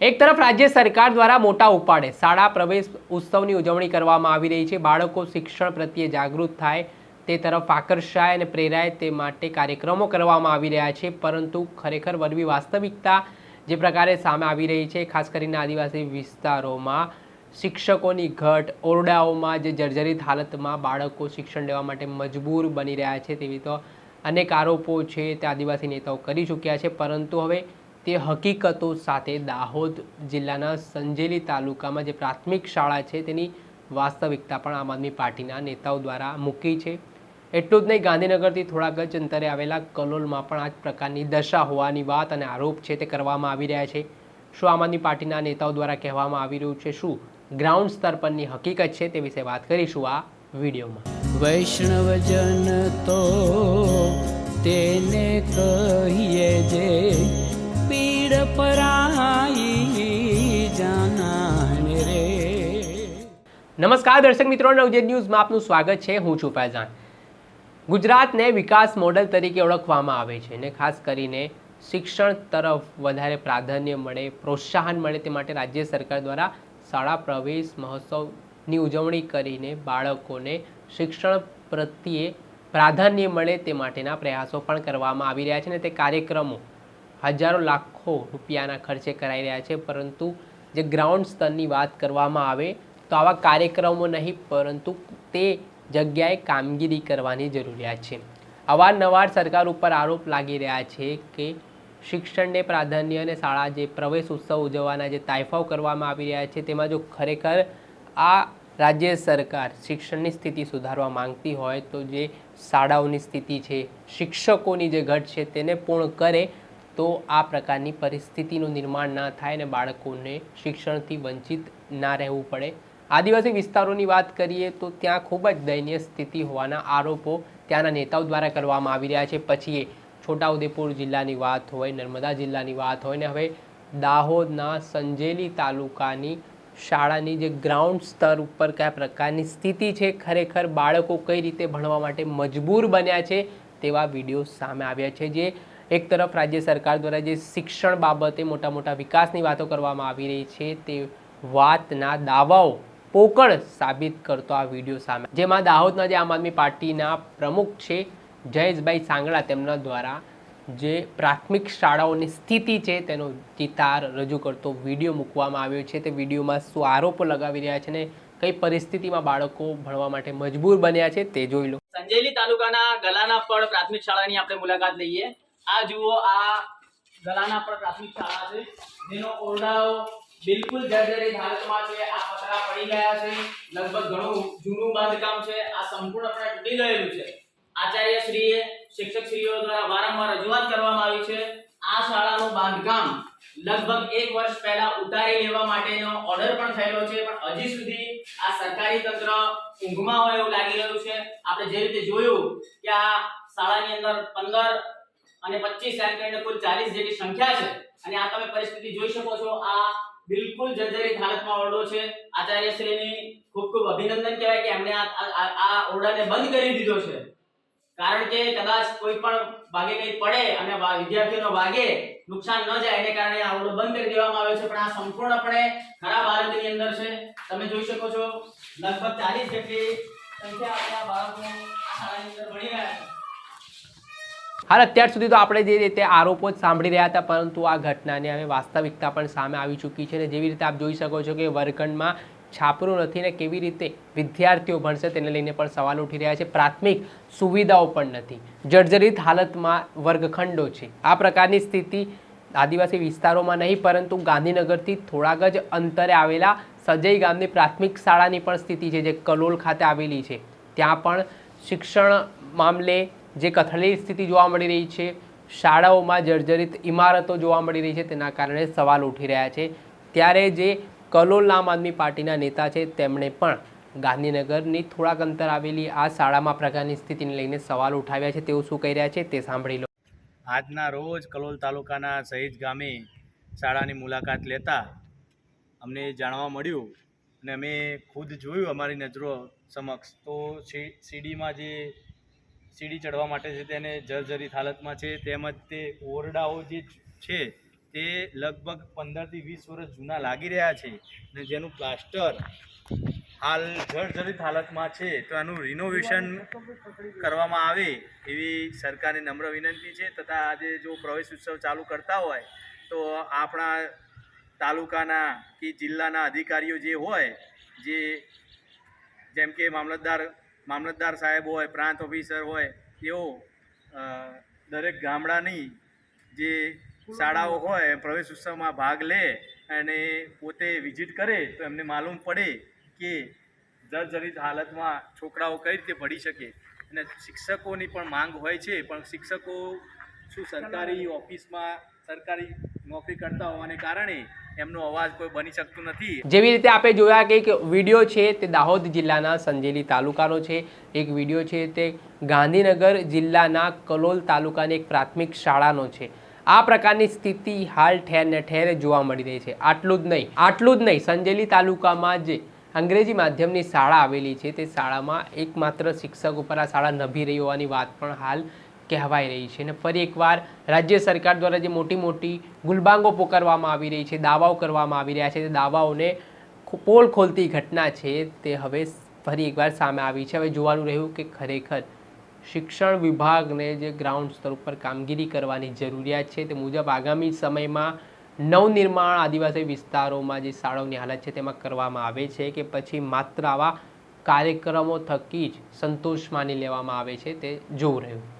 એક તરફ રાજ્ય સરકાર દ્વારા મોટા ઉપાડે, શાળા પ્રવેશ ઉત્સવની ઉજવણી કરવામાં આવી રહી છે, બાળકો શિક્ષણ પ્રત્યે જાગૃત થાય, તે તરફ આકર્ષાય અને પ્રેરાય તે માટે કાર્યક્રમો કરવામાં આવી રહ્યા છે, પરંતુ ખરેખર વરવી વાસ્તવિકતા જે પ્રકારે સામે આવી રહી છે, ખાસ કરીને આદિવાસી વિસ્તારોમાં શિક્ષકોની ઘટ, ઓરડાઓમાં જે જર્જરિત હાલતમાં બાળકો શિક્ષણ લેવા માટે મજબૂર બની રહ્યા છે, તેવી તો અનેક આરોપો છે તે આદિવાસી નેતાઓ કરી ચૂક્યા છે, પરંતુ હવે તે હકીકતો સાથે દાહોદ જિલ્લાના સંજેલી તાલુકામાં જે પ્રાથમિક શાળા છે તેની વાસ્તવિકતા પણ આમ આદમી પાર્ટીના નેતાઓ દ્વારા મૂકી છે. એટલું જ નહીં, ગાંધીનગરથી થોડાક જ અંતરે આવેલા કલોલમાં પણ આ પ્રકારની દશા હોવાની વાત અને આરોપ છે તે કરવામાં આવી રહ્યા છે. શું આમ આદમી પાર્ટીના નેતાઓ દ્વારા કહેવામાં આવી રહ્યું છે? શું ગ્રાઉન્ડ સ્તર પરની હકીકત છે તે વિશે વાત કરીશું આ વિડીયોમાં. વૈષ્ણવજન તો તેને કહીએ જે પીડ પરાઈ જાનાને રે. નમસ્કાર દર્શક મિત્રો, નવજેત ન્યૂઝમાં આપનું સ્વાગત છે. હું છું ફૈઝાન. ગુજરાતને વિકાસ મોડલ તરીકે ઓળખવામાં આવે છે અને ખાસ કરીને શિક્ષણ તરફ વધારે પ્રાધાન્ય મળે, પ્રોત્સાહન મળે તે માટે રાજ્ય સરકાર દ્વારા શાળા પ્રવેશ મહોત્સવની ઉજવણી કરીને બાળકોને શિક્ષણ પ્રત્યે પ્રાધાન્ય મળે તે માટેના પ્રયાસો પણ કરવામાં આવી રહ્યા છે અને તે કાર્યક્રમો હજારો લાખો રૂપિયાના ખર્ચે કરાઈ રહ્યા છે, પરંતુ જે ગ્રાઉન્ડ સ્તરની વાત કરવામાં આવે તો આવા કાર્યક્રમો નહીં, પરંતુ તે જગ્યાએ કામગીરી કરવાની જરૂરિયાત છે. અવારનવાર સરકાર ઉપર આરોપ લાગી રહ્યા છે કે શિક્ષણને પ્રાધાન્ય અને શાળા જે પ્રવેશ ઉત્સવ ઉજવવાના જે તાઇફાવ કરવામાં આવી રહ્યા છે, તેમાં જો ખરેખર આ રાજ્ય સરકાર શિક્ષણની સ્થિતિ સુધારવા માંગતી હોય તો જે શાળાઓની સ્થિતિ છે, શિક્ષકોની જે ઘટ છે તેને પૂર્ણ કરે તો આ પ્રકારની પરિસ્થિતિનું નિર્માણ ના થાય અને બાળકોને શિક્ષણથી વંચિત ના રહેવું પડે. આદિવાસી વિસ્તારોની વાત કરીએ તો ત્યાં ખૂબ જ દયનીય સ્થિતિ હોવાના આરોપો ત્યાંના નેતાઓ દ્વારા કરવામાં આવી રહ્યા છે. પછી એ છોટાઉદેપુર જિલ્લાની વાત હોય, નર્મદા જિલ્લાની વાત હોય ને હવે દાહોદના સંજેલી તાલુકાની શાળાની જે ગ્રાઉન્ડ સ્તર ઉપર કયા પ્રકારની સ્થિતિ છે ખરેખર બાળકો કઈ રીતે ભણવા માટે મજબૂર બન્યા છે તેવા વીડિયો સામે આવ્યા છે. જે એક તરફ રાજ્ય સરકાર દ્વારા જે શિક્ષણ બાબતે મોટા મોટા વિકાસની વાતો કરવામાં આવી રહી છે, તે વાતના દાવાઓ પોકળ સાબિત કરતો આ વીડિયો સામે. જેમાં દાહોદના જે આમ આદમી પાર્ટીના પ્રમુખ છે, જયેશભાઈ સાંગળા, તેમના દ્વારા જે પ્રાથમિક શાળાઓની સ્થિતિ છે, તેનો ચિતાર રજૂ કરતો વીડિયો મૂકવામાં આવ્યો છે. તે વિડીયોમાં શું આરોપો લગાવી રહ્યા છે ને કઈ પરિસ્થિતિમાં બાળકો ભણવા માટે મજબૂર બન્યા છે, તે જોઈ લો. સંજેલી તાલુકાના ગલાના ફળ પ્રાથમિક શાળાની આપણે મુલાકાત લઈએ. આ જુઓ, આ ગલાના પર પ્રાથમિક શાળા છે. જેનો ઓરડાઓ બિલકુલ જર્જરિત હાલતમાં છે. આ પતરા પડી ગયા છે. લગભગ ઘણું જૂનું બાંધકામ છે. આ સંપૂર્ણપણે તૂટી ગયેલું છે. આચાર્ય શ્રીએ શિક્ષક શ્રીઓ દ્વારા વારંવાર રજૂઆત કરવામાં આવી છે. આ શાળાનું બાંધકામ લગભગ એક વર્ષ પહેલા ઉતારી લેવા માટેનો ઓર્ડર પણ થયેલો છે. પણ હજી સુધી આ સરકારી તંત્ર ઊંઘમાં હોય એવું લાગી રહ્યું છે. આપણે જે રીતે જોયું કે આ શાળાની અંદર પંદર અને પચીસ એમ કરીને કુલ ચાલીસ જેટલી સંખ્યા છે. અને આ તમે પરિસ્થિતિ જોઈ શકો છો. આ બિલકુલ જર્જરિત હાલતમાં ઓરડો છે. આચાર્યશ્રીની ખૂબ ખૂબ અભિનંદન કહેવાય કે એમણે આ આ- ઓરડાને બંધ કરી દીધો છે. કારણ કે કદાચ કોઈ પણ ભાગે કંઈ પડે અને વિદ્યાર્થીઓનો વાગે, નુકસાન ન જાય, એને કારણે આ ઓરડો બંધ કરી દેવામાં આવ્યો છે. પણ આ સંપૂર્ણપણે ખરાબ હાલતની અંદર છે. તમે જોઈ શકો છો, લગભગ ચાલીસ જેટલી સંખ્યા આપણા બાળકો શાળાની અંદર ભણી રહ્યા છે. હાલ અત્યાર સુધી તો આપણે જે રીતે આરોપો સાંભળી રહ્યા હતા, પરંતુ આ ઘટનાની હવે વાસ્તવિકતા પણ સામે આવી ચૂકી છે અને જેવી રીતે આપ જોઈ શકો છો કે વર્ગખંડમાં છાપરું નથી ને કેવી રીતે વિદ્યાર્થીઓ ભણશે તેને લઈને પણ સવાલ ઉઠી રહ્યા છે. પ્રાથમિક સુવિધાઓ પણ નથી. જર્જરિત હાલતમાં વર્ગખંડો છે. આ પ્રકારની સ્થિતિ આદિવાસી વિસ્તારોમાં નહીં, પરંતુ ગાંધીનગરથી થોડાક જ અંતરે આવેલા સજય ગામની પ્રાથમિક શાળાની પણ સ્થિતિ છે, જે કલોલ ખાતે આવેલી છે. ત્યાં પણ શિક્ષણ મામલે જે કથળેલી સ્થિતિ જોવા મળી રહી છે, શાળાઓમાં જર્જરિત ઇમારતો જોવા મળી રહી છે, તેના કારણે સવાલ ઉઠી રહ્યા છે. ત્યારે જે કલોલ આમ આદમી પાર્ટીના નેતા છે, તેમણે પણ ગાંધીનગરની થોડાક અંતર આવેલી આ શાળામાં પ્રકારની સ્થિતિને લઈને સવાલ ઉઠાવ્યા છે. તેઓ શું કહી રહ્યા છે તે સાંભળી લો. આજના રોજ કલોલ તાલુકાના સહીજ ગામે શાળાની મુલાકાત લેતા અમને જાણવા મળ્યું અને અમે ખુદ જોયું અમારી નજરો સમક્ષ. તો સીડીમાં જે સીડી ચડવા માટે છે તેને જર્જરિત હાલતમાં છે તેમજ તે ઓરડાઓ જે છે તે લગભગ પંદરથી વીસ વર્ષ જૂના લાગી રહ્યા છે અને જેનું પ્લાસ્ટર હાલ જર્જરિત હાલતમાં છે તો એનું રિનોવેશન કરવામાં આવે એવી સરકારની નમ્ર વિનંતી છે તથા આજે જો પ્રવેશ ઉત્સવ ચાલુ કરતા હોય તો આપણા તાલુકાના કે જિલ્લાના અધિકારીઓ જે હોય જે જેમ કે મામલતદાર મામલતદાર સાહેબ હોય, પ્રાંત ઓફિસર હોય, તેઓ દરેક ગામડાની જે શાળાઓ હોય પ્રવેશ ઉત્સવમાં ભાગ લે અને પોતે વિઝિટ કરે, તો એમને માલુમ પડે કે જર્જરિત હાલતમાં છોકરાઓ કઈ રીતે ભણી શકે. અને શિક્ષકોની પણ માંગ હોય છે, પણ શિક્ષકો શું સરકારી ઓફિસમાં સરકારી નોકરી કરતા હોવાને કારણે એમનો અવાજ કોઈ બની શકતું નથી. જેવી રીતે આપણે જોયા કે એક વીડિયો છે તે દાહોદ જિલ્લાના સંજેલી તાલુકાનો છે. એક વીડિયો છે તે ગાંધીનગર જિલ્લાના કલોલ તાલુકાની એક પ્રાથમિક શાળાનો છે. આ પ્રકારની સ્થિતિ હાલ ઠેર ને ઠેર જોવા મળી રહી છે. આટલું જ નહીં, આટલું જ નહીં. સંજેલી તાલુકામાં જે અંગ્રેજી માધ્યમની શાળા આવેલી છે તે શાળામાં એકમાત્ર શિક્ષક ઉપર આ શાળા નભી રહી હોવાની વાત પણ હાલ કહેવાઈ રહી છે અને ફરી એકવાર રાજ્ય સરકાર દ્વારા જે મોટી મોટી ગુલબાંગો પોકારવામાં આવી રહી છે, દાવાઓ કરવામાં આવી રહ્યા છે, તે દાવાઓને પોલ ખોલતી ઘટના છે તે હવે ફરી એકવાર સામે આવી છે. હવે જોવાનું રહ્યું કે ખરેખર શિક્ષણ વિભાગને જે ગ્રાઉન્ડ સ્તર ઉપર કામગીરી કરવાની જરૂરિયાત છે તે મુજબ આગામી સમયમાં નવનિર્માણ આદિવાસી વિસ્તારોમાં જે શાળાઓની હાલત છે તેમાં કરવામાં આવે છે કે પછી માત્ર આવા કાર્યક્રમો થકી જ સંતોષ માની લેવામાં આવે છે તે જોવું રહ્યું.